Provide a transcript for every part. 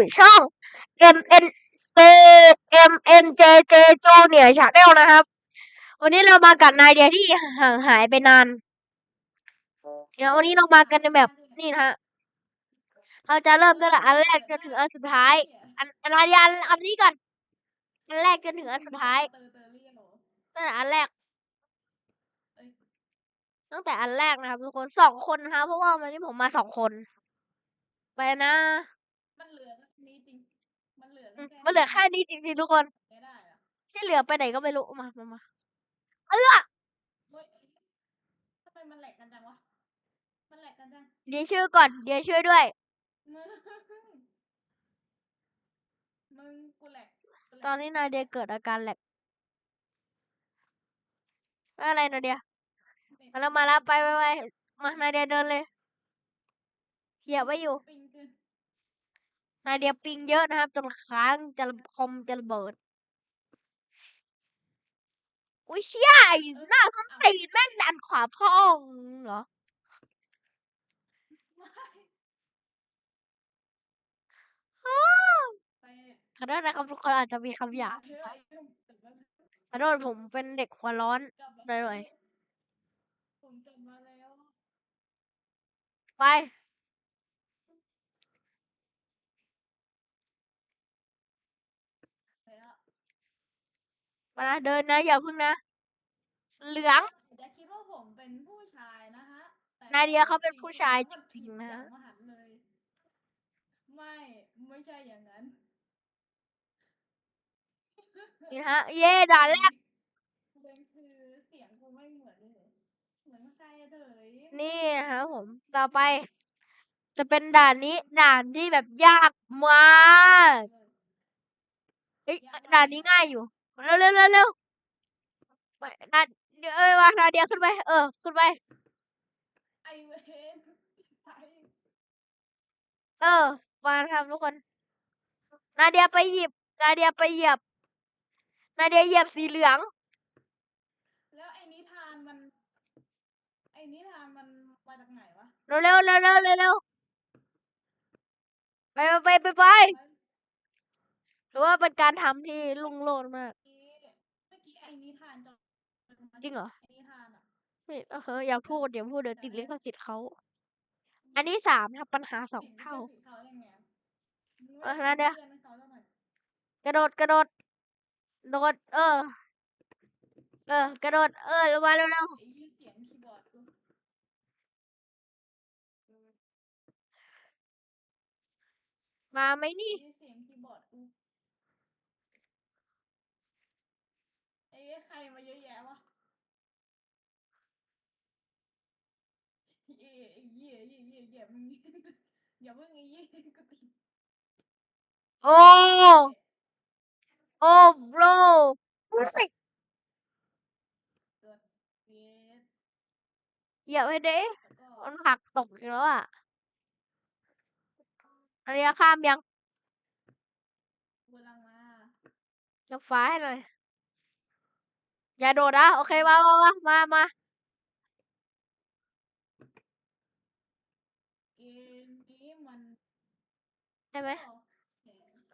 อยู่ช่อง M N J M N J J Junior Channel นะครับ วันนี้เรามากับนายเดียที่ห่างหายไปนานเดี๋ยววันนี้เรามากันในแบบนี่นะฮะเราจะเริ่มตั้งแต่อันแรกจนถึงอันสุดท้าย อันอันอันอันอันนี้ก่อนอันแรกจนถึงอันสุดท้ายตั้งแต่อันแรกตั้งแต่อันแรกนะครับทุกคนสองคนนะครับเพราะว่าวันนี้ผมมาสองคน ไปนะ มันเหลือแค่นี้จริง มันเหลื ออืมแค่มันเหลือแค่นี้จริงๆทุกคน ไม่ได้อะที่เหลือไปไหนก็ไม่รู้ มามามาเออเฮ้ยทำไมมันแหลกกันจังวะ มันแหลกกันจังเดี๋ยวช่วยก่อน เดี๋ยวช่วยด้วย มึงมึงกูแหลกกูแหลกตอนนี้นาเดียเกิดอาการแหลกไม่อะไรนาเดีย มาแล้วมาแล้วไปไปไปมานาเดียเดินเลยเหยียบไว้อยู่ปิงคือ นาเดียปิงเยอะนะครับจนค้างจะคอมจะระเบิด อุ้ยเชี่ยไอ้หน้าส้นตีนแม่งดันขวาพ่องเหรอขอโทษนะครับทุกคนอาจจะมีคำหยาบขอโทษผมเป็นเด็กหัวร้อนหน่อยผมกลับมาแล้วไปไปแล้ว มานะเดินนะอย่าพึ่งนะ เหลืองจะคิดว่าผมเป็นผู้ชายนะฮะแต่นาเดียเขาเป็นผู้ชายจริงๆจริงๆนะแล้วมันผิดอย่างมหันต์เลย ไม่ไม่ใช่อย่างนั้น นี่ฮะ เย่ด่านแรกประเด็นคือเสียงกูไม่เหมือนเลย เหมือนใครอะเถยนี่นะครับผมต่อไป จะเป็นด่านนี้ ด่านที่แบบยากมากเอ้ยด่านนี้ง่ายอยู่ เร็วเร็วเร็วเร็วไปนาเดี๋ยวเอ้ยมานาเดียขึ้นไป เออ ขึ้นไป ไอเวนไปเออ มาครับทุกคน นาเดียไปหยิบ นาเดียไปเหยียบ นาเดียเหยียบสีเหลือง แล้วไอ้นิทานมัน ไอ้นิทานมันมาจากไหนวะเร็วเร็วเร็วเร็วเร็วเร็วไปไปไปไป หรือว่าเป็นการทำที่ลุ่งโลดมากเมื่อกี้เมื่อกี้ไอ้นิทานจะ จริงเหรอไอ้นิทานอะไม่เออเฮ้ยอย่าพูดเดี๋ยวพูดเดี๋ยวติดลิขสิทธิ์เขา อันที่สามนะครับปัญหาสองห็นเท่าพื่อนเขายังไงมึงเออไม่นั่นเดี๋ยวพื่อนเขาแล้วหน่อยกระโดดกระโดดโดดเออ เออ กระโดดเออลงมาเร็วเร็วไอ้ยี่เสียงคีย์บอร์ดกูมาไหมนี่ ไอ้เสียงคีย์บอร์ดกูไอ้ใครมาเยอะแยะวะเอ้ยไอ้เหี้ยเหี้ยเหี้ยเหี้ยมึง อย่าเพิ่งไอ้เหี้ยกูติดโอ้ โอ้บรเกิดเวทอย่าไปเด้แล้วก็มันผลักตกอีกแล้วอะอันนี้ข้ามยังกูกำลังมาจะฟ้าให้หน่อยอย่าโดดนะ โอเค มามามามามา เกมนี้มัน ได้ไหม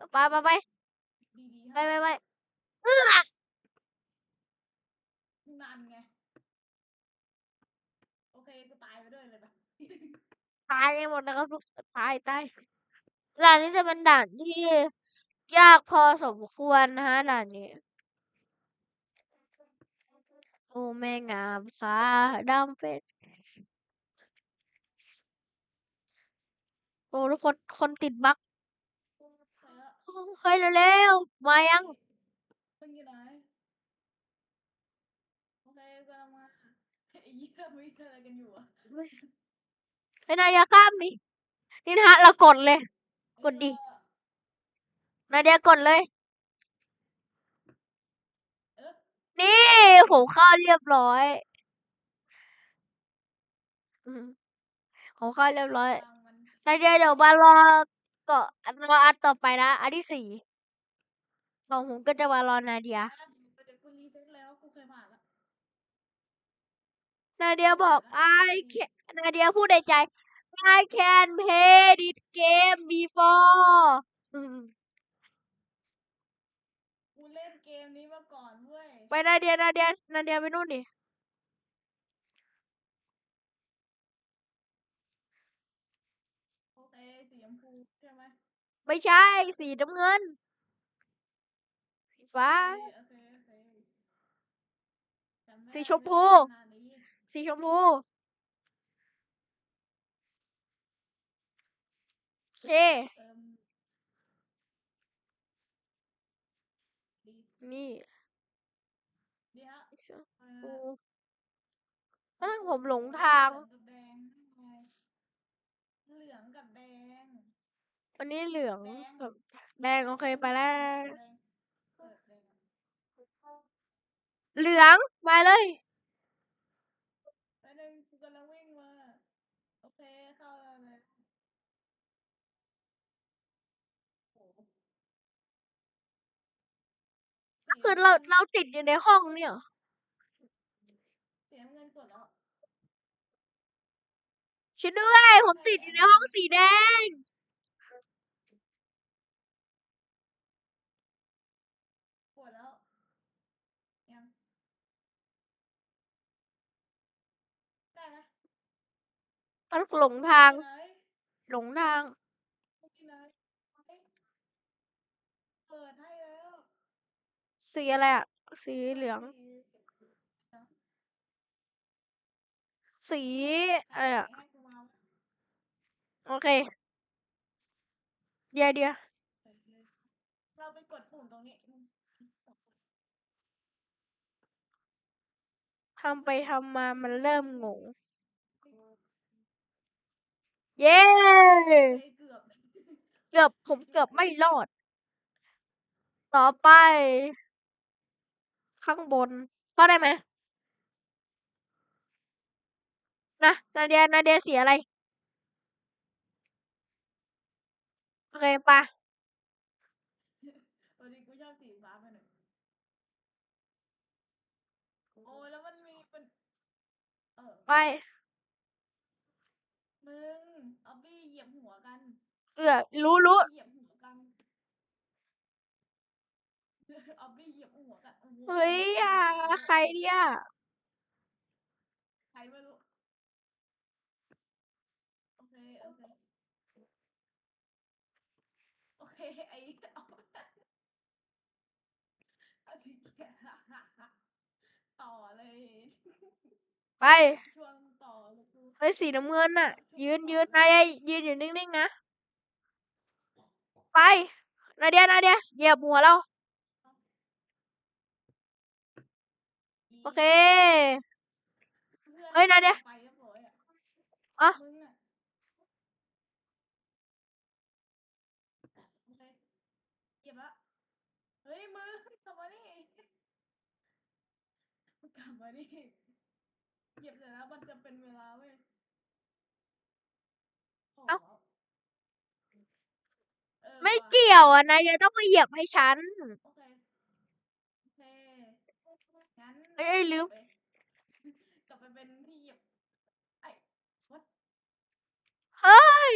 ก็ไปไปไปดีๆไปไปให้ไปเอื้อนั่นไง โอเคกูตายไปด้วยเลยปะตายไปหมดนะครับทุกตายตายด่านนี้จะเป็นด่านที่ยากพอสมควรนะฮะด่านนี้โอ้แม่งามฟ้าดำเป็น อ้ทุกคนคนติดบั๊กไปแล้วเฮ้ยเร็วๆมายังมึงอยู่ไหนโอเคกูกำลังมาไอ้เหี้ยไม่เจออะไรกันอยู่อะเฮ้ยนายอย่าข้ามดินี่นะฮะเรากดเลย กดดิเออนาเดียกดเลยเออนี่ผมเข้าเรียบร้อยอืมผมเข้าเรียบร้อย ทางมันนาเดียเดี๋ยวมารอเกาะอันรออันต่อไปนะ อันที่สี่ของผมก็จะมารอนาเดียอะเดี๋ยวเดี๋ยวกูรีเซ็ตแล้วกูเคยผ่านแล้วนาเดียบอก I can นาเดียพูดในใจ I can play this game before อืมกูเล่นเกมนี้มาก่อนเว้ย ไปนาเดียนาเดียนาเดียไปนู่นดิ โอเคสีชมพูใช่ไหม ไม่ใช่ สีน้ำเงิน สีฟ้าโอเคโอเคโอเคจำได้สีชมพูขนาดนี้สีชมพูโอเคเอิ่มดีนี่ดีฮะสีชมเอ่พูอเอ้ยผมหลงทางเหลืองกับแดง อันนี้เหลืองแดงกับแดงโอเคไปแล้วแดงเออแดงเหลืองไปเลย แป๊บนึงกูกำลังวิ่งมา โอเค เข้าแล้วเลยโอ้โหก็คือเราเราติดอยู่ในห้องเนี่ยเหรอเสียเงินกดแล้ว ช่วยด้วย ผมติดอยู่ในห้องสีแดง กดแล้วยังได้ไหม มันหลงทางไปไหนหลงทางไปไหนไปเปิดให้แล้วสีอะไรอะสีเหลือง สีอะไรอะโอเค เดี๋ยวเดี๋ยวเราไปกดปุ่มตรงนี้ทำไปทำมามันเริ่มงง เย้เฮ้ยเกือบเกือบผมเกือบไม่รอด ต่อไป ข้างบนเข้าได้ไหมนะนาเดียนาเดียสีอะไร โอเคไปะวันนี้กูชอบสีฟ้าไปหน่อยโอ้ยแล้วมันมีเป็นเออไปมึงเอาบี้เหยียบหัวกัน เออรู้รู้เหยียบหัวกันเอาบี้เหยียบหัวกันโอ้โหเฮ้ยอะใครเนี่ยใครไม่รู้โอเคโอเคโอเคไอ้เอาเอาที่เกียจต่อเลยไป ช่วงต่อเลยกู เฮ้ยสีน้ำเงินน่ะ ยืนยืนนาเดียยืนอยู่นิ่งๆนะ ไปนาเดียนาเดียเหยียบหัวเรา โอเค เฮ้ยนาเดียอยอะอะเคเก็บละเฮ้ยมึงกลับมานี่กลับมานี่เหยียบเสร็จแล้วมันจะเป็นเวลาเว้ยโอ้ เอ้า เออไม่ว่ะเกี่ยวอะนายเดียต้องมาเหยียบให้ฉัน โอเคโอเคงั้นเอ้ยเอ้ยลืม กลับไปกลับไปเป็นที่เหยียบไอ้ what เฮ้ย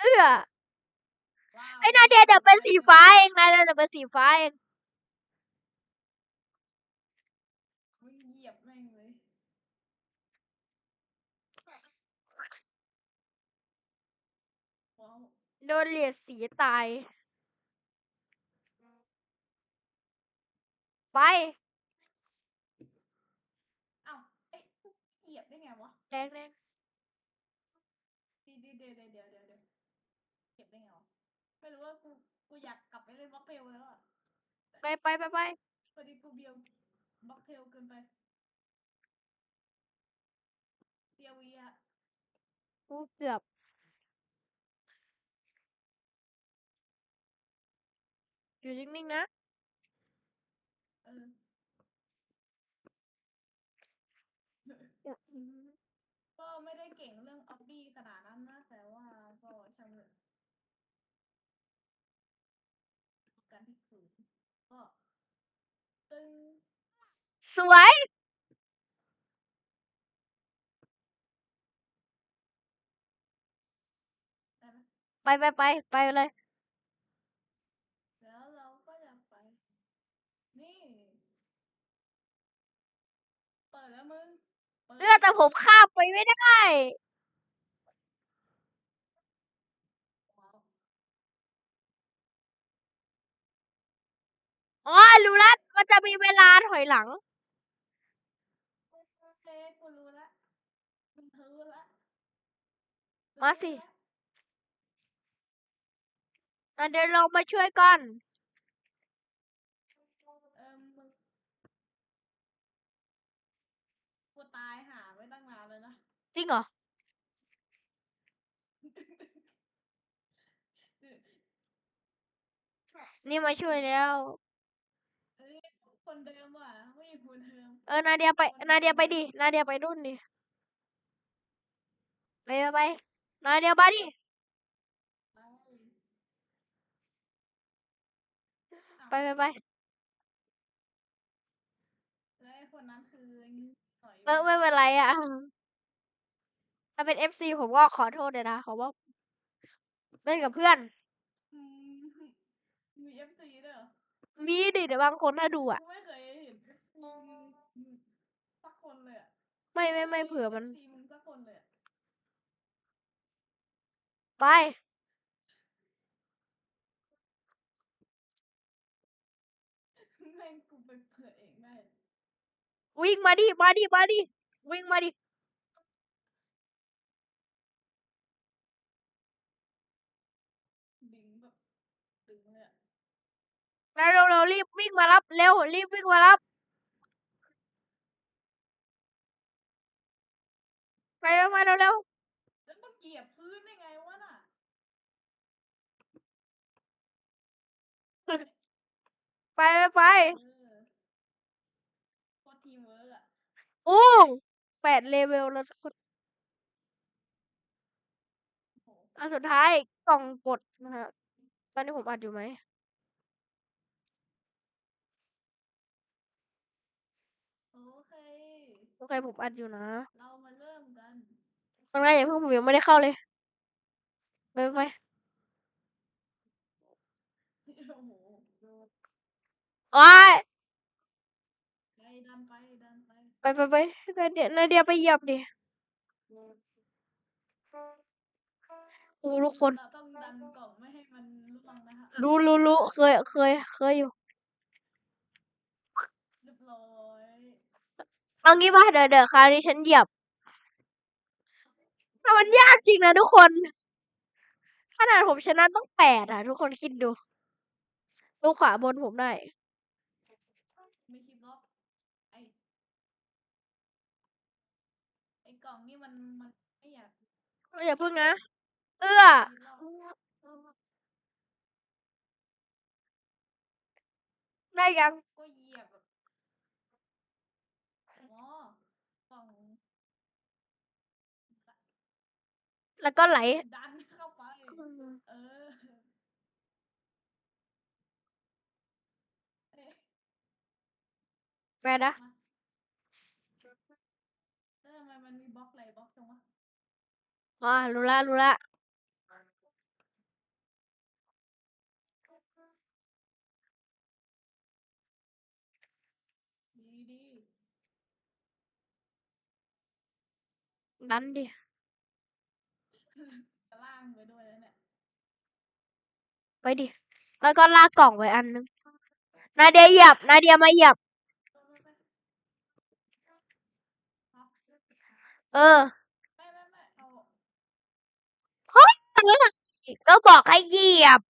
เอื้อว้าว ไอ้นาเดียเดี๋ยวเป็นสีฟ้าเองนาเดียเดี๋ยวเป็นสีฟ้าเอง มึงเหยียบแม่งเลย ว้าว โดนเหลียดสีตาย ไปอ้าวเอ๊ะเหยียบได้ไงวะ แดงแดงดีดีเดี๋ยวเดี๋ยวเดี๋ยวเดี๋ยวเดี๋ยวเหยียบได้ไงวะ ไม่รู้ว่ากู กูอยากกลับไปเล่นบล็อกเทลแล้วอะไปไปไปไปพอดีกูเบียวบล็อกเทลเกินไปเซียวีอะกูเกือบ อยู่นิ่งๆนะเออก็ไม่ได้เก่งเรื่องออบบี้ขนาดนั้นนะแต่ว่าก็ช่างเลยการที่ขืนก็ตึงสวยได้ไหมไปไปไปไปเลย แล้วมึงปิด เลือดแต่ผมข้ามไปไม่ได้ อ๋อรู้แล้วมันจะมีเวลาถอยหลัง โอเคกูรู้ละมึงรู้ละมาสิรู้ละอะเดี๋ยวเรามาช่วยกัน เออมึงกูตายหาไว้ตั้งนานเลยนะ จริงเหรอ นี่มาช่วยแล้วเอ้ยคนเดิมว่ะไม่อยู่คนเดิมเออ นาเดียไป นาเดียไปดิ นาเดียไปรุ่นดิไปไปไปนาเดียไปดิไปไปไปไปแล้วไอ้คนนั้นคือหน่อยเออไม่เป็นไรอะ ถ้าเป็นเอฟซีผมก็ขอโทษเลยนะขอว่าเล่นกับเพื่อน อืมมีเอฟซีด้วยเหรอมีดิเดี๋ยวบางคนถ้าดูอะ กูไม่เคยเห็นเอฟซีมึงสักคนเลยอะไม่ไม่ไม่เผื่อมันเอฟซีมึงสักคนเลยอะไป แม่งกูไปเผื่อเองได้วิ่งมาดิมาดิมาดิวิ่งมาดิดึงแบบดึงเลยอะ เร็วเร็วเร็วรีบวิ่งมารับเร็วรีบวิ่งมารับ ไปไปมาเร็วเร็วแล้วมาเหยียบพื้นได้ไงวะน่ะไปไปไปเออโคตรทีมเวิร์กอะโอ้แปดเลเวลแล้วทุกคนโอ้โหอันสุดท้ายกล่องกดนะฮะตอนนี้ผมอัดอยู่ไหม โอเค โอเคผมอัดอยู่นะเรามาเริ่มกันตรงนั้นอย่าเพิ่งผมยังไม่ได้เข้าเลยไปไปไปโอ้โหโอ้ยไปดันไปดันไปไปไปไปนาเดียนาเดียไปเหยียบดิโอ้ทุกคนเราต้องดันกล่องไม่ให้มันล่วงนะคะรู้รู้รู้เคยเคยเคยอยู่ เรียบร้อย เอางี้ป่ะเดี๋ยวเดี๋ยวคราวนี้ฉันเหยียบแต่มันยากจริงนะทุกคน ขนาดผมชนะต้องแปดอะ ทุกคนคิดดู ดูขวาบนผมได้ไม่ชิบล็อกไอไอกล่องนี่มันมันไม่อยากอย่าพึ่งนะ เอื้อ ได้ยัง ก็เหยียบแบบอ๋อกล่อง แล้วก็ไหล ดันเข้าไปเออเอ๊ะไปนะมาแล้วทำไมมันมีบล็อกไหลบล็อกตรงวะอ๋อรู้ละรู้ละดีดี ดันดิ จะล่างไปด้วยแล้วเนี่ย ไปดิ แล้วก็ลากกล่องไว้อันนึง นาเดียเหยียบ นาเดียมาเหยียบ เออเฮ้ยก็บอกให้เหยียบ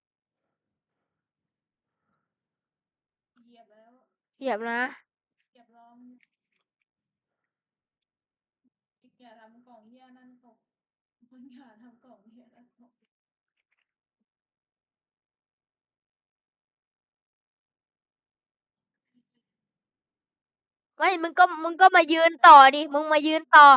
เหยียบแล้วเหยียบนะ เหยียบลองอีกอย่าทำกล่องเฮียนั่นตกมึงอย่าทำกล่องเฮียนั่นตก ไม่มึงก็มึงก็มายืนต่อดิ มึงมายืนต่อ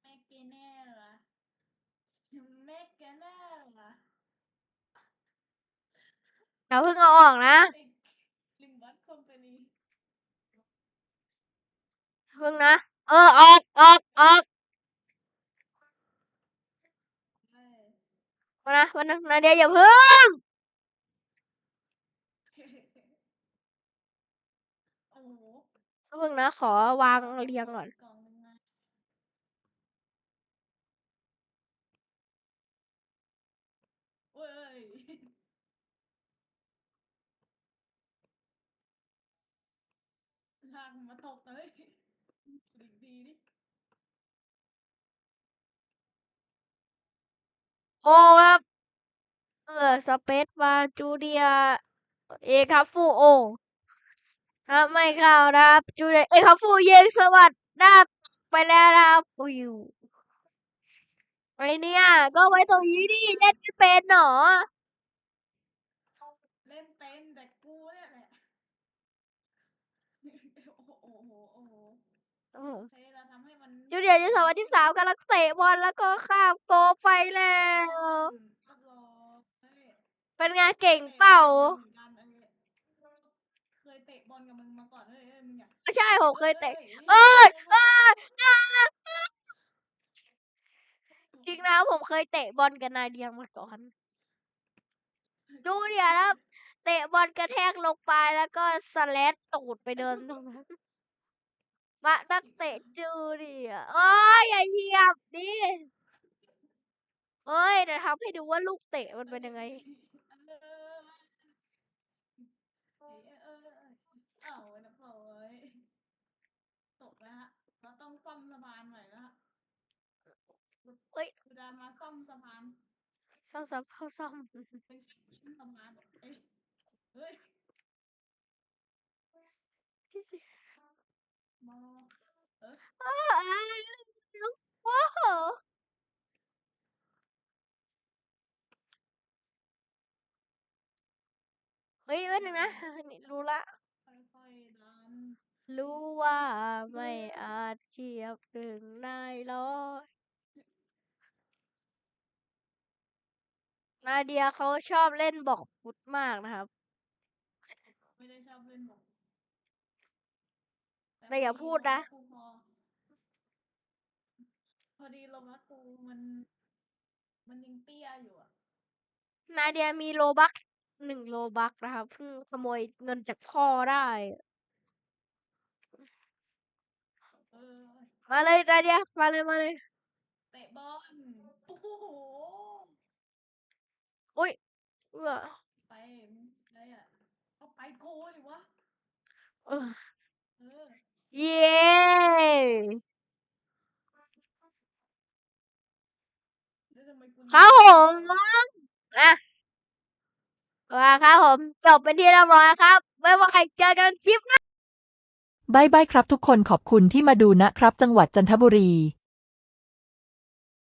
แม่เกเน่เหรอแม่เกเน่เหรออย่าเพิ่งเอาออกนะไอ้ลิมบัตคอมพานีเพิ่งนะ เออ ออกออกออก มานะวันะนาเดียอย่าเพิ่งเพิ่งนะ ขอวางเรียงก่อนมาตกเลยดีดีดิ โอ้ครับเออสเปซมาจูเดีย เอคัฟฟูโอครับไม่เข้านะครับจูเดียเอคัฟฟูเยงสวัสดหน้าไปแล้วนะครับอุ้ยไอเนี่ยก็ไว้ตรงนี้ดิเล่นไม่เป็นหนอเล่นเป็นแต่กูเนี่ยแหละโอ้โหโอ้โหโอ้โหโอ้โหเฮ้ยเราทำให้มัน ที่สวัสที่สามกำลังเตะบอลแล้วก็ข้ามโกไปแล้ว เป็นไงเก่งเปล่าเคยเตะบอลกับมึงมาก่อนเฮ้ยมึงอยากไม่ใช่ผมเคยเตะเอ้ยเอ้ยเอ้ยจริงนะผมเคยเตะบอลกับนายเดียงมาก่อน ดูเดี๋ยวนะเตะบอลกระแทกลงไปแล้วก็สแลดตูดไปเดินตรงนั้น มานักเตะจูดียโอ้ยอย่าเหยียบดิเอ้ยเดี๋ยวทำให้ดูว่าลูกเตะมันเป็นยังไง เออเออเออเอาไว้นะโอยตกแล้วฮะเราต้องซ่อมสะพานใหม่แล้วฮะเฮ้ยกูจะมาซ่อมสะพานซ่อมซ่อมซ่อมซ่อมเป็นชิ้นสะพานเอ้ยเฮ้ย เอออ้าวว้าวเฮ้ยแป๊บนึงนะ นี่รู้ละ ค่อยๆดันรู้ว่าไม่อาจเทียบถึงนายร้อยนาเดียเขาชอบเล่นบอกฟุตมากนะครับ ไม่ได้ชอบเล่นบอล แต่อย่าพูดนะกูพอพอดีลมพัดกูมัน มันยังเตี้ยอยู่อะนาเดียมีโลบักหนึ่งโลบักนะครับเพิ่งขโมยเงินจากพ่อได้ เออมาเลยนาเดียมาเลยมาเลยเตะบอลโอ้โหอุ้ยเออไปมึงได้อะเอาไปโกดิวะ เออ เออ เย้ ครับผมอะว่าครับผม จบเป็นที่เรียบร้อยครับบ๊ายบายเจอกันคลิปหน้าบายบายครับทุกคนขอบคุณที่มาดูนะครับ จังหวัดจันทบุรี